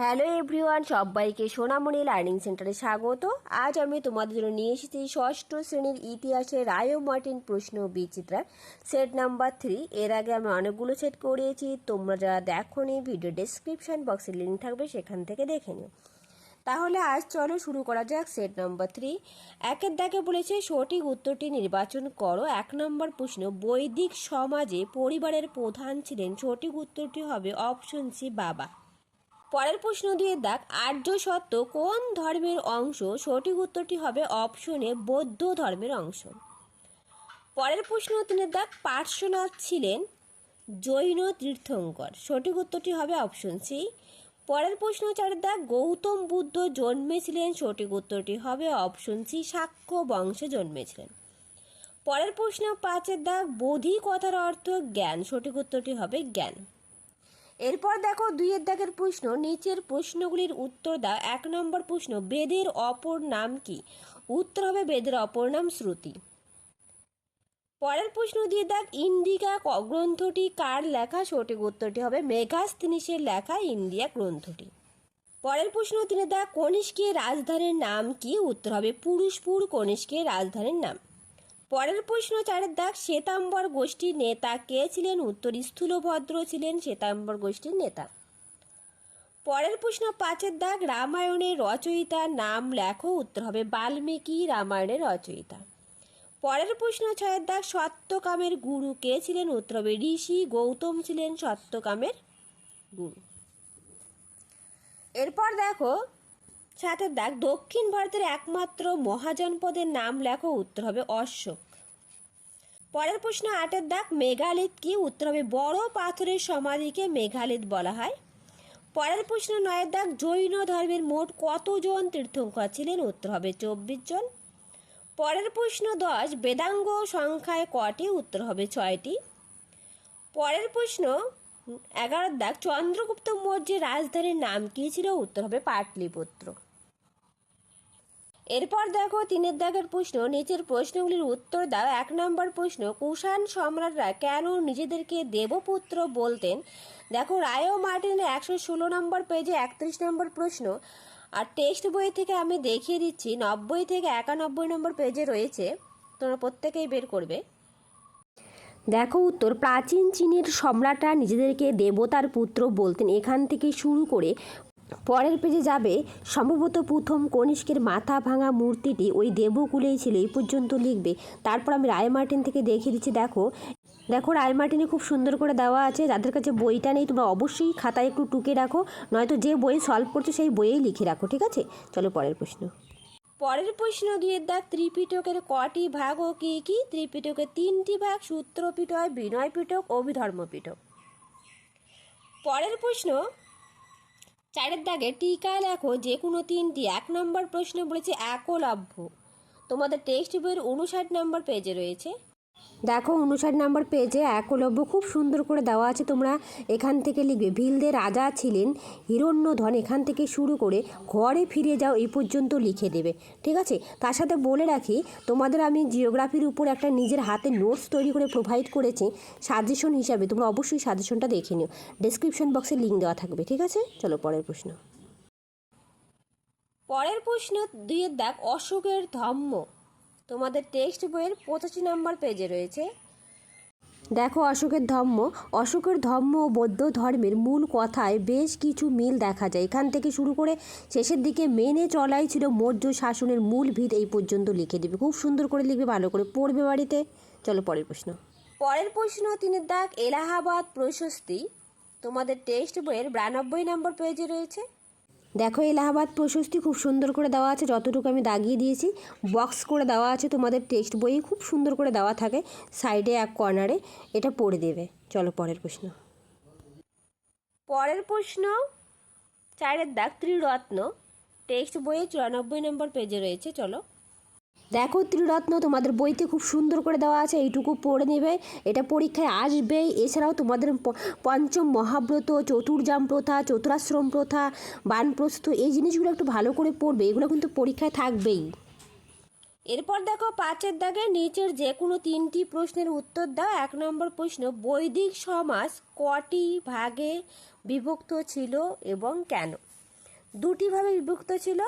Hello everyone, সবাইকে সোনামণি learning সেন্টারে স্বাগত। আজ আমি তোমাদের জন্য নিয়ে এসেছি ষষ্ঠ শ্রেণির ইতিহাসে রায়ো মার্টিন প্রশ্ন বিচিত্রার সেট নাম্বার থ্রি। এর আগে আমি অনেকগুলো সেট করিয়েছি, তোমরা যারা দেখো নি ভিডিও ডেসক্রিপশন বক্সে লিঙ্ক থাকবে, সেখান থেকে দেখে নিও। তাহলে আজ চলো শুরু করা যাক সেট নাম্বার থ্রি। একের দাগে বলেছে, সঠিক উত্তরটি নির্বাচন করো। এক নম্বর প্রশ্ন, বৈদিক সমাজে পরিবারের প্রধান ছিলেন, সঠিক উত্তরটি হবে অপশন সি, বাবা। পরের প্রশ্ন দিয়ে দেখ, আর্য সত্য কোন ধর্মের অংশ? সঠিক উত্তরটি হবে অপশনে বৌদ্ধ ধর্মের অংশ। পরের প্রশ্ন তিনি দেখ, পার্শ্বনাথ ছিলেন জৈন তীর্থঙ্কর। সঠিক উত্তরটি হবে অপশন সি পরের প্রশ্ন চার দেখ, গৌতম বুদ্ধ জন্মেছিলেন। সঠিক উত্তরটি হবে অপশন সি সাক্ষ্য বংশে জন্মেছিলেন। পরের প্রশ্ন পাঁচের দাগ বোধি কথার অর্থ জ্ঞান। সঠিক উত্তরটি হবে জ্ঞান। এরপর দেখো দুইয়ের দাগের প্রশ্ন, নিচের প্রশ্নগুলির উত্তর দাও এক নম্বর প্রশ্ন, বেদের অপর নাম কি? উত্তর হবে বেদের অপর নাম শ্রুতি। পরের প্রশ্ন দিয়ে দেখ ইন্ডিকা গ্রন্থটি কার লেখা? সঠিক উত্তরটি হবে মেঘাস্তিনিসের লেখা ইন্ডিয়া গ্রন্থটি। পরের প্রশ্ন তিনি দেখ, কনিষ্কের রাজধানীর নাম কি? উত্তর হবে পুরুষপুর কনিষ্কের রাজধানীর নাম। পরের প্রশ্ন চারের দাগ শ্বেতাম্বর গোষ্ঠীর নেতা কে ছিলেন? উত্তর, স্থূলভদ্র ছিলেন শ্বেতাম্বর গোষ্ঠীর নেতা। পরের প্রশ্ন পাঁচের দাগ রামায়ণের রচয়িতার নাম লেখো, উত্তর হবে বাল্মীকি রামায়ণের রচয়িতা। পরের প্রশ্ন ছয়ের দাগ সত্যকামের গুরু কে ছিলেন? উত্তর হবে ঋষি, গৌতম ছিলেন সত্যকামের গুরু। এরপর দেখো সাথে দাগ দক্ষিণ ভারতের একমাত্র মহাজনপদের নাম লেখো উত্তর হবে অশোক। পরের প্রশ্ন, আটের দাগ, মেঘালিত কি? উত্তর হবে বড় পাথরের সমাধিকে মেঘালিত বলা হয়। পরের প্রশ্ন, নয়ের দাগ, জৈন ধর্মের মোট কতজন তীর্থঙ্কর ছিলেন? উত্তর হবে চব্বিশ জন। পরের প্রশ্ন, দশ, বেদাঙ্গ সংখ্যায় কটি? উত্তর হবে ছয়টি। পরের প্রশ্ন, এগারোর দাগ, চন্দ্রগুপ্ত মৌর্যের রাজধানীর নাম কী ছিল? উত্তর হবে পাটলিপুত্র। এরপর দেখো তিনের দাগের প্রশ্ন, নিচের প্রশ্নগুলির উত্তর দাও। এক নম্বর প্রশ্ন, কুষাণ সম্রাটরা কেন নিজেদেরকে দেবপুত্র বলতেন? দেখো, রায় ও মার্টিনের একশো ষোলো নম্বর পেজে একত্রিশ নম্বর প্রশ্ন, আর টেক্সট বই থেকে আমি দেখিয়ে দিচ্ছি, নব্বই থেকে একানব্বই নম্বর পেজে রয়েছে। তোমরা প্রত্যেকেই বের করবে। দেখো উত্তর, প্রাচীন চীনের সম্রাটরা নিজেদেরকে দেবতার পুত্র বলতেন। এখান থেকে শুরু করে পরের পেজে যাবে। সম্ভবত প্রথম কনিষ্কের মাথা ভাঙা মূর্তিটি ওই দেবকুলেই ছিল, এই পর্যন্ত লিখবে। তারপর আমি রায় মার্টিন থেকে দেখিয়ে দিচ্ছি, দেখো। দেখো, রায় মার্টিনে খুব সুন্দর করে দেওয়া আছে, যাদের কাছে বইটা নেই, তোমরা অবশ্যই খাতায় একটু টুকে রাখো, নয়তো যে বই সলভ করছ সেই বইয়েই লিখে রাখো, ঠিক আছে? চলো পরের প্রশ্ন। পরের প্রশ্ন দিয়ে দেখ ত্রিপিটকের কটি ভাগ ও কি কি? ত্রিপিটকের তিনটি ভাগ, সূত্রপিটক বিনয় পিটক অভিধর্ম পিটক পরের প্রশ্ন চারের দাগে টিকা লেখো যে কোনো তিনটি। এক নম্বর প্রশ্ন বলেছে একলভ্য তোমাদের টেক্সট বইয়ের উনষাট নম্বর পেজে রয়েছে। দেখো উনষাট নম্বর পেজে একলব্য খুব সুন্দর করে দেওয়া আছে তোমরা। এখান থেকে লিখবে, ভিলদের রাজা ছিলেন হিরণ্যধন। এখান থেকে শুরু করে ঘরে ফিরে যাও এই পর্যন্ত লিখে দেবে, ঠিক আছে? তার সাথে বলে রাখি, তোমাদের আমি জিওগ্রাফির উপর একটা নিজের হাতে নোটস তৈরি করে প্রোভাইড করেছি সাজেশন হিসাবে। তোমরা অবশ্যই সাজেশনটা দেখে নিও। ডেসক্রিপশন বক্সে লিঙ্ক দেওয়া থাকবে, ঠিক আছে? চলো পরের প্রশ্ন। পরের প্রশ্ন দুইয়ের দেখ, অশোকের ধম্ম তোমাদের টেক্সট বইয়ের পঁচাশি নম্বর পেজে রয়েছে। দেখো অশোকের ধর্ম। অশোকের ধর্ম ও বৌদ্ধ ধর্মের মূল কথায় বেশ কিছু মিল দেখা যায়। এখান থেকে শুরু করে শেষের দিকে মেনে চলাই ছিল মৌর্য শাসনের মূল ভিত এই পর্যন্ত লিখে দেবে। খুব সুন্দর করে লিখবে, ভালো করে পড়বে বাড়িতে। চলো পরের প্রশ্ন। পরের প্রশ্ন, তিনের দাগ এলাহাবাদ প্রশস্তি। তোমাদের টেক্সট বইয়ের বিরানব্বই নম্বর পেজে রয়েছে। দেখো এলাহাবাদ প্রশস্তি খুব সুন্দর করে দেওয়া আছে, যতটুকু আমি দাগিয়ে দিয়েছি। বক্স করে দেওয়া আছে তোমাদের টেক্সট বইয়ে, খুব সুন্দর করে দেওয়া থাকে সাইডে এক কর্নারে এটা পড়ে দেবে। চলো পরের প্রশ্ন। পরের প্রশ্ন, চারের দাগ ত্রিরত্ন। টেক্সট বইয়ে চুরানব্বই নম্বর পেজে রয়েছে, চলো। দেখো ত্রিরত্ন, তোমাদের বইতে খুব সুন্দর করে দেওয়া আছে, এইটুকু পড়ে নেবে। এটা পরীক্ষায় আসবেই। এছাড়াও তোমাদের পঞ্চম মহাব্রত চতুর্জাম প্রথা, চতুরাশ্রম প্রথা, বানপ্রস্থ, এই জিনিসগুলো একটু ভালো করে পড়বে। এগুলো কিন্তু পরীক্ষায় থাকবেই। এরপর দেখো, পাঁচের দাগে নিচের যে কোনো তিনটি প্রশ্নের উত্তর দাও। এক নম্বর প্রশ্ন, বৈদিক সমাজ কটি ভাগে বিভক্ত ছিল এবং কেন? দুটিভাবে বিভক্ত ছিল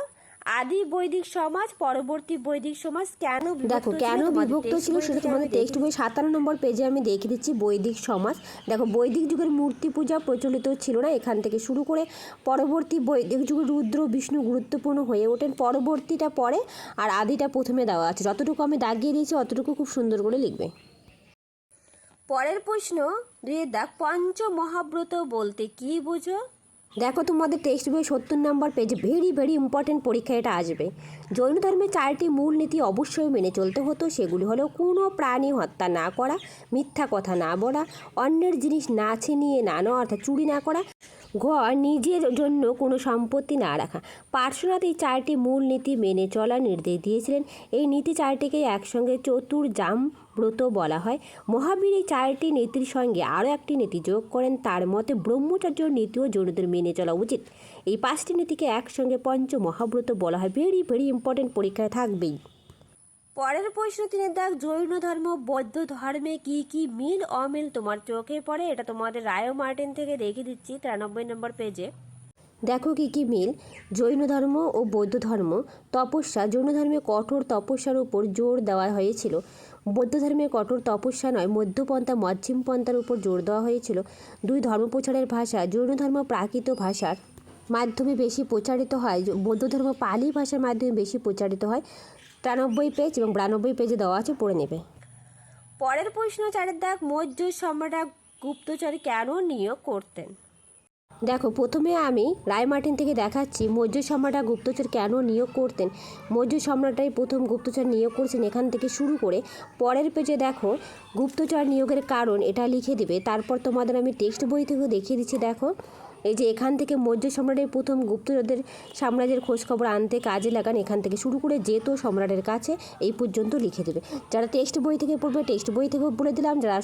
আদি বৈদিক সমাজ পরবর্তী বৈদিক সমাজ কেন দেখো কেন বিভক্ত ছিল সেটা তোমাদের টেক্সট বই সাতান্ন নম্বর পেজে আমি দেখে দিচ্ছি বৈদিক সমাজ। দেখো বৈদিক যুগের মূর্তি পূজা প্রচলিত ছিল না এখান থেকে শুরু করে পরবর্তী বৈদিক যুগে রুদ্র বিষ্ণু গুরুত্বপূর্ণ হয়ে ওঠেন। পরবর্তীটা পরে আর আদিটা প্রথমে দেওয়া আছে। যতটুকু আমি দাগিয়ে দিয়েছি অতটুকু খুব সুন্দর করে লিখবে। পরের প্রশ্ন দুই দাগ পঞ্চ মহাব্রত বলতে কি বুঝো? দেখো তোমাদের টেক্সট বই সত্তর নম্বর পেজ ভেরি ভেরি ইম্পর্টেন্ট পরীক্ষা এটা আসবে। জৈন ধর্মে চারটি মূল নীতি অবশ্যই মেনে চলতে হতো, সেগুলি হলো কোনো প্রাণী হত্যা না করা, মিথ্যা কথা না বলা, অন্যের জিনিস না ছিনিয়ে না নেওয়া অর্থাৎ চুরি না করা ঘর নিজের জন্য কোনো সম্পত্তি না রাখা। পার্শ্বনাথ এই চারটি মূল নীতি মেনে চলার নির্দেশ দিয়েছিলেন। এই নীতি চারটিকে একসঙ্গে চতুর্জাম ব্রত বলা হয়। মহাবীর এই চারটি নীতির সঙ্গে আরও একটি নীতি যোগ করেন। তার মতে ব্রহ্মচর্য নীতিও জৈনদের মেনে চলা উচিত। এই পাঁচটি নীতিকে একসঙ্গে পঞ্চ মহাব্রত বলা হয়। ভেরি ভেরি ইম্পর্টেন্ট পরীক্ষায় থাকবেই। পরের প্রশ্ন তিনি দেখ, জৈন ধর্ম, বৌদ্ধ ধর্মে কি কি মিল, অমিল তোমার চোখে পড়ে? এটা তোমাদের রায় মার্টিন থেকে দেখে দিচ্ছি, তিরানব্বই নম্বর পেজে। দেখো কি কি মিল, জৈন ধর্ম ও বৌদ্ধ ধর্ম। তপস্যা, জৈন ধর্মে কঠোর তপস্যার উপর জোর দেওয়া হয়েছিল। বৌদ্ধ ধর্মে কঠোর তপস্যা নয়, মধ্যপন্থা মধ্যম পন্থার উপর জোর দেওয়া হয়েছিল। দুই ধর্ম প্রচারের ভাষা, জৈন ধর্ম প্রাকৃত ভাষার মাধ্যমে বেশি প্রচারিত হয়। বৌদ্ধ ধর্ম পালি ভাষার মাধ্যমে বেশি প্রচারিত হয়। তিরানব্বই পেজ এবং বিরানব্বই পেজে দেওয়া আছে, পড়ে নেবে। পরের প্রশ্ন চারের দাগ মৌর্য সম্রাট গুপ্তচর কেন নিয়োগ করতেন? দেখো, প্রথমে আমি রায়মার্টিন থেকে দেখাচ্ছি মৌর্য সম্রাটরা গুপ্তচর কেন নিয়োগ করতেন। মৌর্য সম্রাটরাই প্রথম গুপ্তচর নিয়োগ করছেন এখান থেকে শুরু করে। পরের পেজে দেখো, গুপ্তচর নিয়োগের কারণ এটা লিখে দিবে। তারপর তোমাদের আমি টেক্সট বই থেকেও দেখিয়ে দিচ্ছি, দেখো। এই যে এখান থেকে মৌর্য সম্রাটের প্রথম গুপ্তচরদের সাম্রাজ্যের খোঁজখবর আনতে কাজে লাগান এখান থেকে শুরু করে যেত সম্রাটের কাছে এই পর্যন্ত লিখে দেবে। যারা টেক্সট বই থেকে পড়বে টেক্সট বই থেকেও বলে দিলাম যারা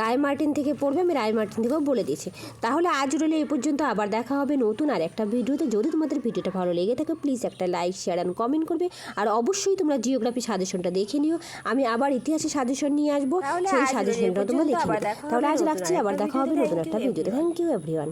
রায় মার্টিন থেকে পড়বে আমি রায় মার্টিন থেকেও বলে দিয়েছি। তাহলে আজ রইলে এই পর্যন্ত আবার দেখা হবে নতুন আর একটা ভিডিওতে। যদি তোমাদের ভিডিওটা ভালো লেগে থাকে প্লিজ একটা লাইক শেয়ার অ্যান্ড কমেন্ট করবে। আর অবশ্যই তোমরা জিওগ্রাফি সাজেশনটা দেখে নিও। আমি আবার ইতিহাসের সাজেশন নিয়ে আসব। সেই সাজেশনটা তোমরা দেখে। তাহলে আজ রাখছি আবার দেখা হবে নতুন একটা ভিডিওতে। Thank you everyone